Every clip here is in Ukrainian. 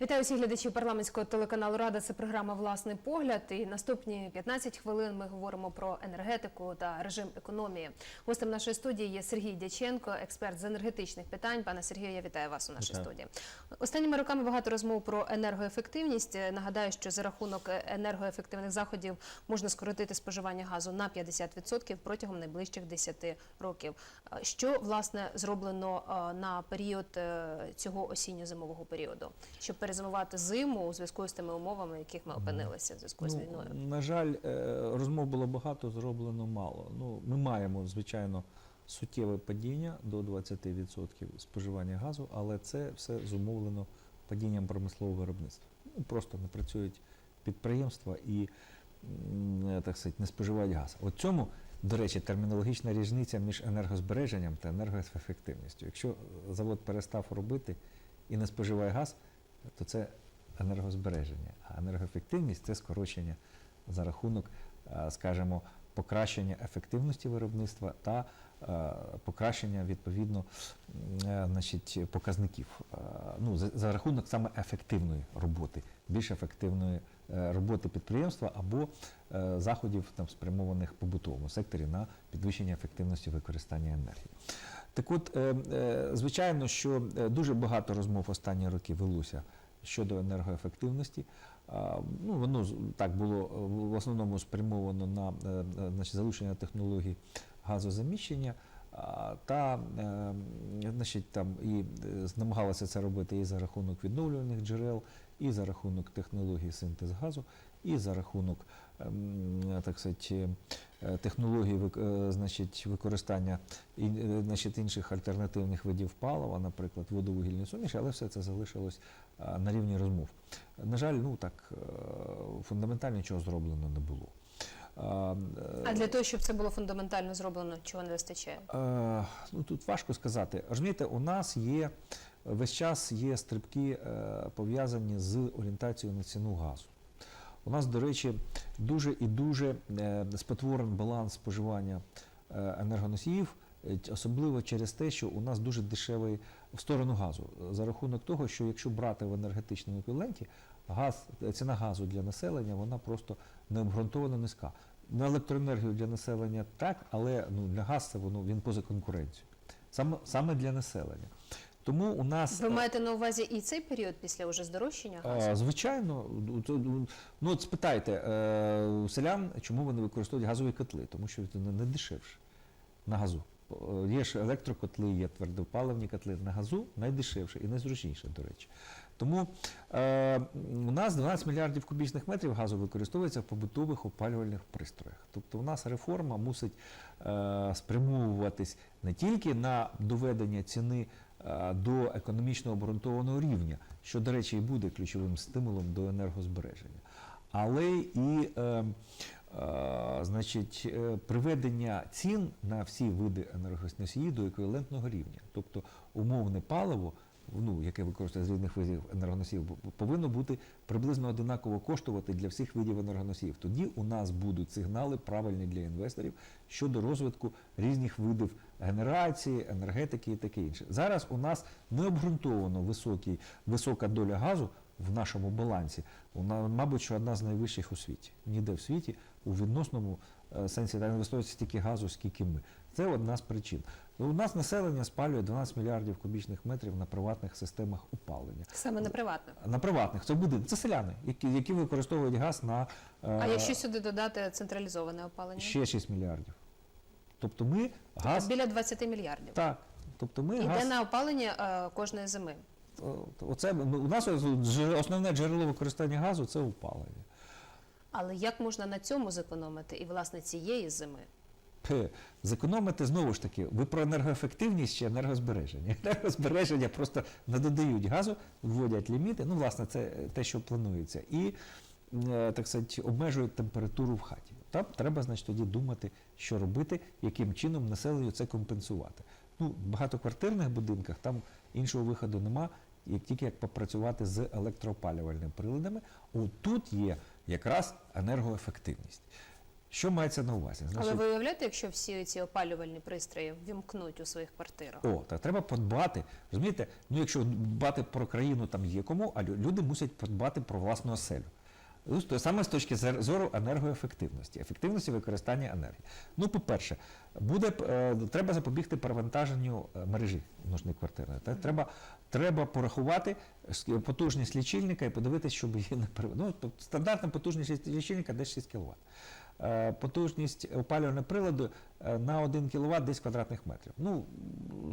Вітаю всіх глядачів парламентського телеканалу Рада. Це програма Власний погляд. І наступні 15 хвилин ми говоримо про енергетику та режим економії. Гостем нашої студії є Сергій Дяченко, експерт з енергетичних питань. Пане Сергію, я вітаю вас у нашій Вітаю. студії. Останніми роками багато розмов про енергоефективність. Нагадаю, що за рахунок енергоефективних заходів можна скоротити споживання газу на 50% протягом найближчих 10 років. Що власне зроблено на період е, цього осінньо-зимового періоду, щоб перезимувати зиму у зв'язку з тими умовами, в яких ми опинилися в зв'язку з війною? Ну, на жаль, е, розмов було багато, зроблено мало. Ну, ми маємо, звичайно, суттєве падіння до 20% споживання газу, але це все зумовлено падінням промислового виробництва. Ну, просто не працюють підприємства і так сказати, не споживають газ. От цьому, до речі, термінологічна різниця між енергозбереженням та енергоефективністю. Якщо завод перестав робити і не споживає газ, то це енергозбереження. А енергоефективність це скорочення за рахунок, е, скажімо, покращення ефективності виробництва та е, покращення відповідно е, значить, показників. Ну, за, рахунок саме ефективної роботи, більш ефективної роботи підприємства або заходів там, спрямованих побутовому секторі на підвищення ефективності використання енергії. Так от, е, е, звичайно, що е, дуже багато розмов останні роки велося щодо енергоефективності. Ну, воно так було в основному спрямовано на значить, залучення технологій газозаміщення. Та значить, там і намагалося це робити і за рахунок відновлюваних джерел, і за рахунок технологій синтез газу, і за рахунок ем, так сказати, е, технологій вик- е, значить, використання е, значить, інших альтернативних видів палива, наприклад, водовугільні суміші, але все це залишилось на рівні розмов. На жаль, ну так фундаментально нічого зроблено не було. А, для того, щоб це було фундаментально зроблено, чого не вистачає? Ну тут важко сказати. Розумієте, у нас є весь час є стрибки е, пов'язані з орієнтацією на ціну газу. У нас, до речі, дуже і дуже е, спотворений баланс споживання е, енергоносіїв, особливо через те, що у нас дуже дешевий в сторону газу. За рахунок того, що якщо брати в енергетичному еквіваленті, газ, ціна газу для населення вона просто необґрунтовано низька. На електроенергію для населення так, але ну, для газ це воно він поза конкуренцією. Саме, саме для населення. Тому у нас Ви маєте на увазі і цей період після уже здорожчання газу? Звичайно, Ну, от спитайте е, у селян, чому вони використовують газові котли, тому що це не дешевше на газу. Е, Є ж електрокотли, є твердопаливні котли на газу найдешевше і найзручніше, до речі. Тому е, у нас 12 мільярдів кубічних метрів газу використовується в побутових опалювальних пристроях. Тобто у нас реформа мусить е, спрямовуватись не тільки на доведення ціни е, до економічно обґрунтованого рівня, що, до речі, і буде ключовим стимулом до енергозбереження, але і е, е, значить, е, приведення цін на всі види енергоносії до еквівалентного рівня. Тобто умовне паливо, ну, яке використовує з різних видів енергоносіїв, повинно бути приблизно одинаково коштувати для всіх видів енергоносіїв. Тоді у нас будуть сигнали правильні для інвесторів щодо розвитку різних видів генерації, енергетики і таке інше. Зараз у нас необґрунтовано високий, висока доля газу в нашому балансі. Вона, мабуть, що одна з найвищих у світі. Ніде в світі у відносному е, сенсі не використовується стільки газу, скільки ми. Це одна з причин. У нас населення спалює 12 мільярдів кубічних метрів на приватних системах опалення. Саме на приватних. На приватних це будинки, це селяни, які, які використовують газ на е, А якщо сюди додати централізоване опалення? ще 6 мільярдів. Тобто ми газ Біля 20 мільярдів. так. Тобто ми Іде газ на опалення е, кожної зими. Оце у нас основне джерело використання газу це опалення. Але як можна на цьому зекономити і власне цієї зими? Зекономити знову ж таки, ви про енергоефективність чи енергозбереження? Енергозбереження просто не додають газу, вводять ліміти. Ну, власне, це те, що планується, і е, так сказати, обмежують температуру в хаті. Там треба, значить, тоді думати, що робити, яким чином населенню це компенсувати. Ну, в багатоквартирних будинках там іншого виходу нема, як тільки як попрацювати з електроопалювальними приладами. От тут є якраз енергоефективність. Що мається на увазі? Але Значить, ви уявляєте, якщо всі ці опалювальні пристрої вімкнуть у своїх квартирах? О, так треба подбати. Розумієте, ну якщо дбати про країну там є кому, а лю- люди мусять подбати про власну оселю. Ну, саме з точки зору енергоефективності, ефективності використання енергії. Ну, по-перше, буде е, треба запобігти перевантаженню е, мережі нужної квартири. Треба, треба порахувати потужність лічильника і подивитися, щоб її не пере... ну, Стандартна потужність лічильника десь 6 кВт. Е, Потужність опалювального приладу на 1 кВт десь квадратних метрів. Ну,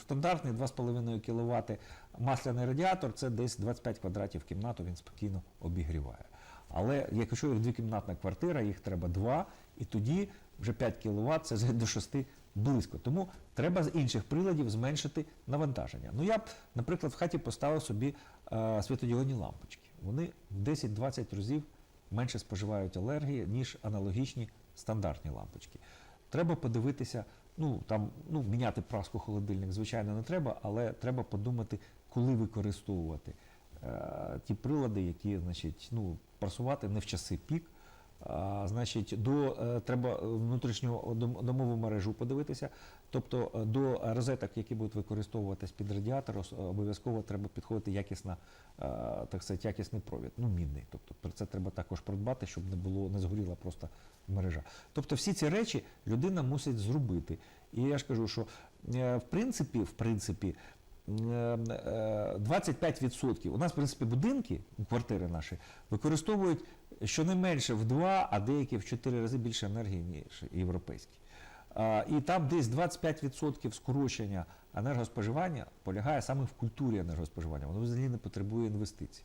стандартний 2,5 кВт масляний радіатор це десь 25 квадратів кімнату, він спокійно обігріває. Але якщо їх двокімнатна квартира, їх треба два, і тоді вже 5 кВт це до 6 близько. Тому треба з інших приладів зменшити навантаження. Ну я б, наприклад, в хаті поставив собі е, світодіодні лампочки. Вони в 10-20 разів менше споживають енергії, ніж аналогічні стандартні лампочки. Треба подивитися, ну там ну, міняти праску холодильник, звичайно, не треба, але треба подумати, коли використовувати ті прилади, які значить, ну, прасувати не в часи пік. А, значить, до е, треба внутрішню домову мережу подивитися. Тобто е, до розеток, які будуть використовуватись під радіатор, обов'язково треба підходити якісна, е, так сказати, якісний провід, ну мідний. Тобто про це треба також продбати, щоб не було не згоріла просто мережа. Тобто всі ці речі людина мусить зробити. І я ж кажу, що е, в принципі, в принципі. Е, е, 25% у нас, в принципі, будинки, квартири наші, використовують щонайменше в два, а деякі в чотири рази більше енергії, ніж європейські. І там десь 25% скорочення енергоспоживання полягає саме в культурі енергоспоживання. Воно взагалі не потребує інвестицій.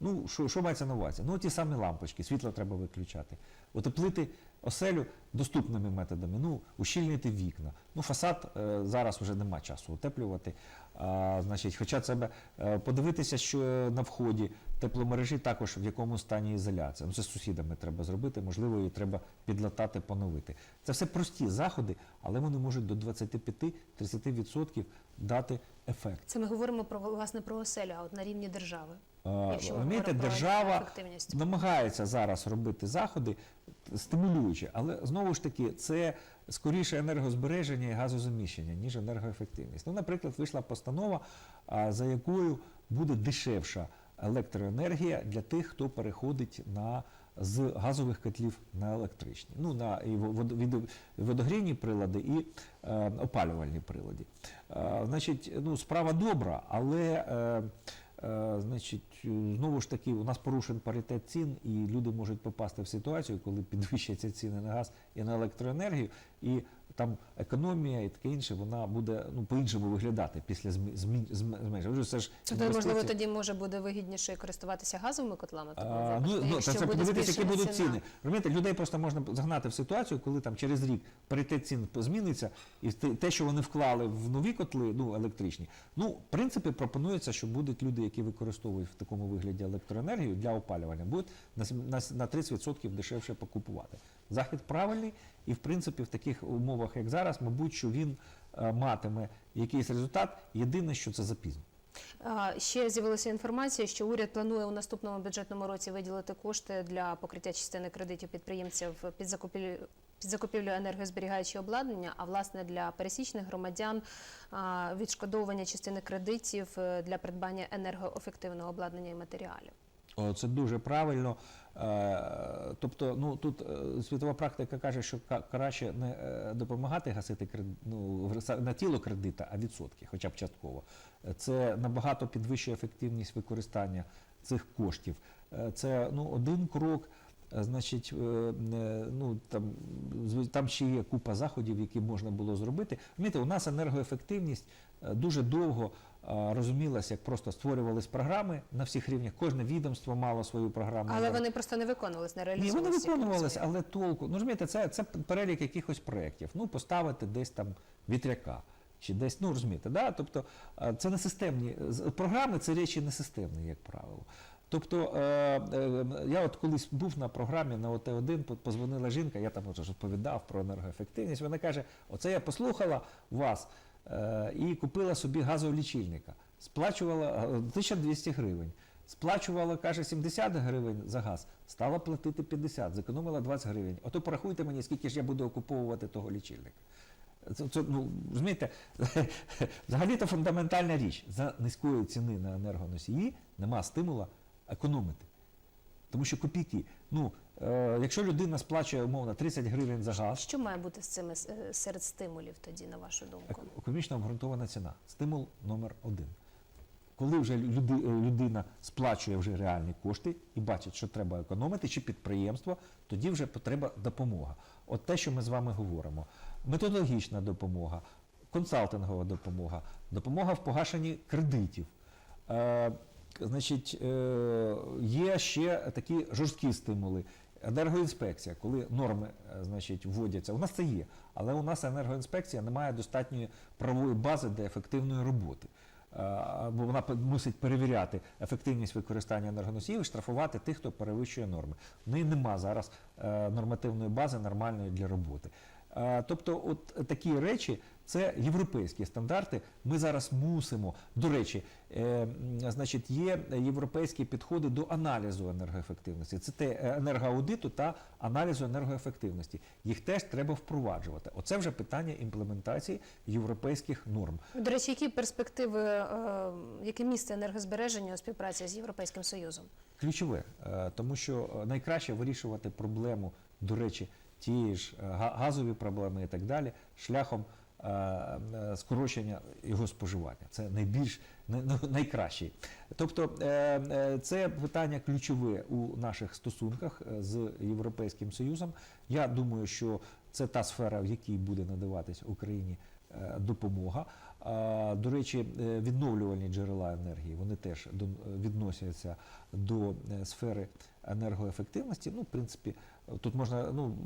Ну, що, що мається на увазі? Ну, ті самі лампочки, світло треба виключати. Утеплити оселю доступними методами, ну, ущільнити вікна. Ну, фасад е, зараз вже нема часу утеплювати. А, значить, хоча треба е, подивитися, що на вході тепломережі також в якому стані ізоляція. Ну, це з сусідами треба зробити, можливо, її треба підлатати, поновити. Це все прості заходи, але вони можуть до 25-30% дати ефект. Це ми говоримо про власне про оселю, а от на рівні держави. Розумієте, держава намагається зараз робити заходи стимулюючі, але знову ж таки це скоріше енергозбереження і газозаміщення, ніж енергоефективність. Ну, наприклад, вийшла постанова, за якою буде дешевша електроенергія для тих, хто переходить на з газових котлів на електричні, ну на і водогрійні прилади і е, опалювальні прилади. Е, значить, ну справа добра, але Е, Значить, е, знову ж таки, у нас порушен паритет цін, і люди можуть попасти в ситуацію, коли підвищаться ціни на газ і на електроенергію, і там економія і таке інше, вона буде ну, по-іншому виглядати після змі- змі- зм- зменшення. Це ж Тобто, можливо, тоді може буде вигідніше користуватися газовими котлами. в такому А, ну, ну, це буде подивитися, які будуть ціна. ціни. Розумієте, людей просто можна загнати в ситуацію, коли там через рік паритет цін зміниться, і те, що вони вклали в нові котли, ну електричні. Ну, в принципі, пропонується, що будуть люди, які використовують в такому вигляді електроенергію для опалювання, будуть на 30% дешевше покупувати. Захід правильний, і в принципі в таких умовах, як зараз, мабуть, що він е, матиме якийсь результат. Єдине, що це запізно. Ще з'явилася інформація, що уряд планує у наступному бюджетному році виділити кошти для покриття частини кредитів підприємців під закупівлю. Під закупівлю енергозберігаючого обладнання, а власне для пересічних громадян відшкодовування частини кредитів е, для придбання енергоефективного обладнання і матеріалів. О, Це дуже правильно. Е, Тобто, ну тут е, світова практика каже, що краще не е, допомагати гасити ну, на тіло кредита, а відсотки, хоча б частково. Е, Це набагато підвищує ефективність використання цих коштів. Е, Це ну, один крок. Е, Значить, е, е, ну там там ще є купа заходів, які можна було зробити. Розумієте, у нас енергоефективність е, дуже довго е, розумілася, як просто створювались програми на всіх рівнях. Кожне відомство мало свою програму. Але вони просто не виконувались, не Ні, вони виконувалися, але толку. Ну розумієте, це, це перелік якихось проєктів. Ну, поставити десь там вітряка. Чи десь, ну розумієте, да? тобто це не системні програми, це речі не системні, як правило. Тобто е, е, я от колись був на програмі на ОТ1, по- позвонила жінка, я там вже розповідав про енергоефективність. Вона каже: оце я послухала вас і купила собі газового лічильника. Сплачувала е, 1200 гривень. Сплачувала, каже, 70 гривень за газ, стала платити 50, зекономила 20 гривень. Ото порахуйте мені, скільки ж я буду окуповувати того лічильника. Це, це ну, розумієте, взагалі це фундаментальна річ. За низької ціни на енергоносії нема стимула економити. Тому що копійки. Ну, е, якщо людина сплачує умовно 30 гривень за газ, Що має бути з цими е, серед стимулів тоді, на вашу думку? ек- економічно обґрунтована ціна. Стимул номер один. Коли вже люди, е, людина сплачує вже реальні кошти і бачить, що треба економити, чи підприємство, тоді вже потреба допомога. От те, що ми з вами говоримо: методологічна допомога, консалтингова допомога, допомога в погашенні кредитів. Е, значить, е, є ще такі жорсткі стимули. Енергоінспекція, коли норми е, значить, вводяться, у нас це є, але у нас енергоінспекція не має достатньої правової бази для ефективної роботи. Е, Бо вона мусить перевіряти ефективність використання енергоносіїв і штрафувати тих, хто перевищує норми. В неї нема зараз е, нормативної бази нормальної для роботи. Тобто, от такі речі це європейські стандарти. Ми зараз мусимо. До речі, е, значить, є європейські підходи до аналізу енергоефективності. Це те е, енергоаудиту та аналізу енергоефективності. Їх теж треба впроваджувати. Оце вже питання імплементації європейських норм. До речі, які перспективи, е, яке місце енергозбереження у співпраці з Європейським Союзом? Ключове, е, тому що е, найкраще вирішувати проблему, до речі, тієї ж е, газові проблеми і так далі, шляхом скорочення його споживання. Це найбільш най- найкращий. Тобто е, е, це питання ключове у наших стосунках е, з Європейським Союзом. Я думаю, що це та сфера, в якій буде надаватись Україні е, допомога. До речі, е, відновлювальні джерела енергії вони теж відносяться до е, сфери енергоефективності. Ну, в принципі, тут можна. Ну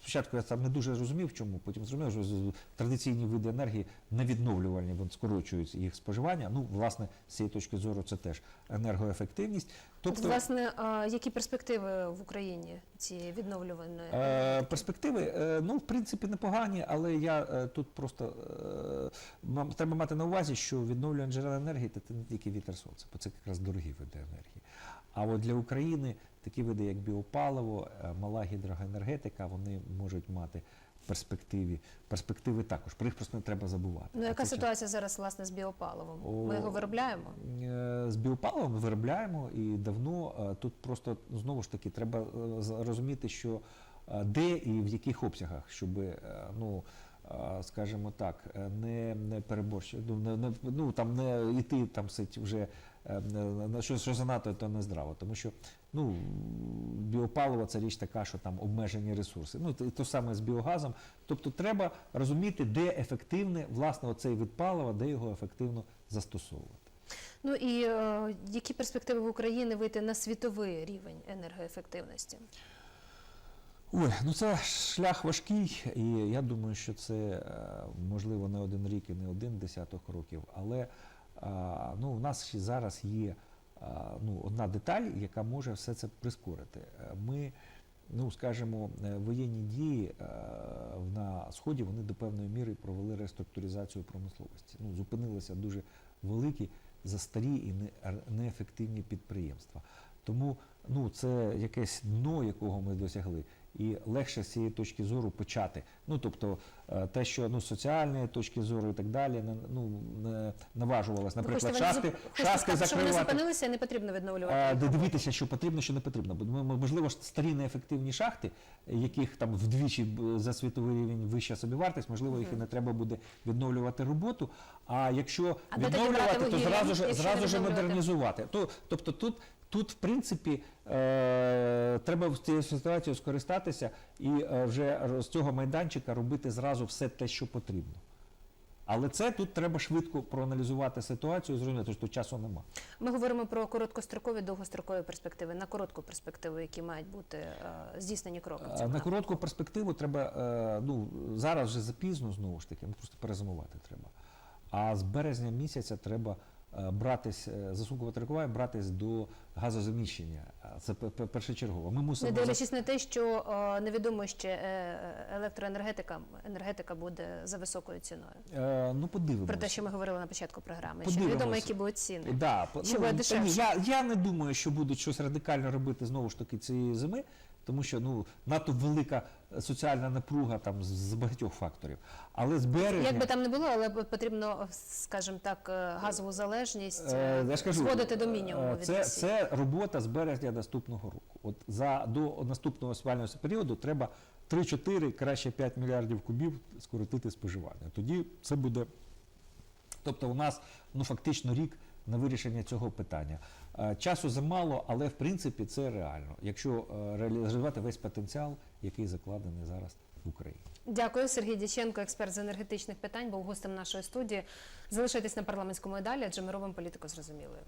спочатку я сам не дуже розумів, чому потім зрозумів, що традиційні види енергії не відновлювальні, вони скорочують їх споживання. Ну, власне, з цієї точки зору, це теж енергоефективність. От, власне, а які перспективи в Україні цієї відновлюваної? Е, перспективи, е, ну, в принципі, непогані, але я е, тут просто е, треба мати на увазі, що відновлювальні джерела енергії це не тільки вітер сонце, бо це якраз дорогі види енергії. А от для України такі види, як біопаливо, е, мала гідрогенергетика, вони можуть мати в перспективі. Перспективи також, про їх просто не треба забувати. Ну, яка ситуація зараз власне з біопаливом? Ми його виробляємо? Е, З біопаливом виробляємо і давно е, тут просто знову ж таки треба розуміти, що де і в яких обсягах, щоб ну. Скажімо так, е, не, не переборщити, ну, не, не, ну там не йти там сить вже е, на- що, що занадто, то не здраво. Тому що ну, біопаливо це річ така, що там обмежені ресурси. Ну, і то саме з біогазом. Тобто треба розуміти, де ефективне власне оцей вид палива, де його ефективно застосовувати. Ну і е, які перспективи в Україні вийти на світовий рівень енергоефективності? Ой, ну це шлях важкий, і я думаю, що це е, можливо не один рік і не один десяток років. Але а, ну, у нас ще зараз є ну, одна деталь, яка може все це прискорити. Е, Ми, ну скажімо, е, воєнні дії е, на сході вони до певної міри провели реструктуризацію промисловості. Ну, зупинилися дуже великі, застарі і не- неефективні підприємства. Тому ну, це якесь дно, якого ми досягли. І легше з цієї точки зору почати. Ну тобто е, те, що ну соціальної точки зору і так далі, не ну не наважувалось, наприклад, хочете, вони шахти, шахти сказати, що вони зупинилися не потрібно Е, відновлювати? де дивитися, що потрібно, що не потрібно. Бо можливо ж старі неефективні шахти, яких там вдвічі за світовий рівень вища собівартість, можливо, їх і не треба буде відновлювати роботу. А якщо А відновлювати, то зразу ж зразу ж модернізувати. То, тобто тут. Тут, в принципі, е, треба в цією ситуацією скористатися і е, вже з цього майданчика робити зразу все те, що потрібно. Але це тут треба швидко проаналізувати ситуацію, зрозуміти, що часу нема. Ми говоримо про короткострокові, довгострокові перспективи. На коротку перспективу, які мають бути е, здійснені кроки. в Е, цьому На напрямку? коротку перспективу треба, е, ну зараз вже запізно знову ж таки, ну просто перезимувати треба. А з березня місяця треба братись, е, засукувати рукава, братись до газозаміщення. Це пе- пе- першочергово. Ми мусимо за- дивлячись на те, що е, невідомо ще е, електроенергетика енергетика буде за високою ціною. Е, ну подивимося. Про те, що ми говорили на початку програми, що Подивимося. невідомо, які будуть ціни. Да, ну, буде дешевше? я, я не думаю, що будуть щось радикально робити знову ж таки цієї зими, тому що ну надто велика соціальна напруга там з- багатьох факторів. Але з березня Як би там не було, але потрібно, скажімо так, е, газову залежність Е, е, я кажу, зводити до мінімуму. е, від Це, Росії. це робота з березня наступного року. От за до наступного освального періоду треба 3-4, краще 5 мільярдів кубів скоротити споживання. Тоді це буде. Тобто у нас ну фактично рік на вирішення цього питання. Е, Часу замало, але в принципі це реально, якщо е, реалізувати весь потенціал, який закладений зараз в Україні. Дякую, Сергій Дяченко, експерт з енергетичних питань, був гостем нашої студії. Залишайтесь на парламентському далі, адже ми робимо політику зрозумілою.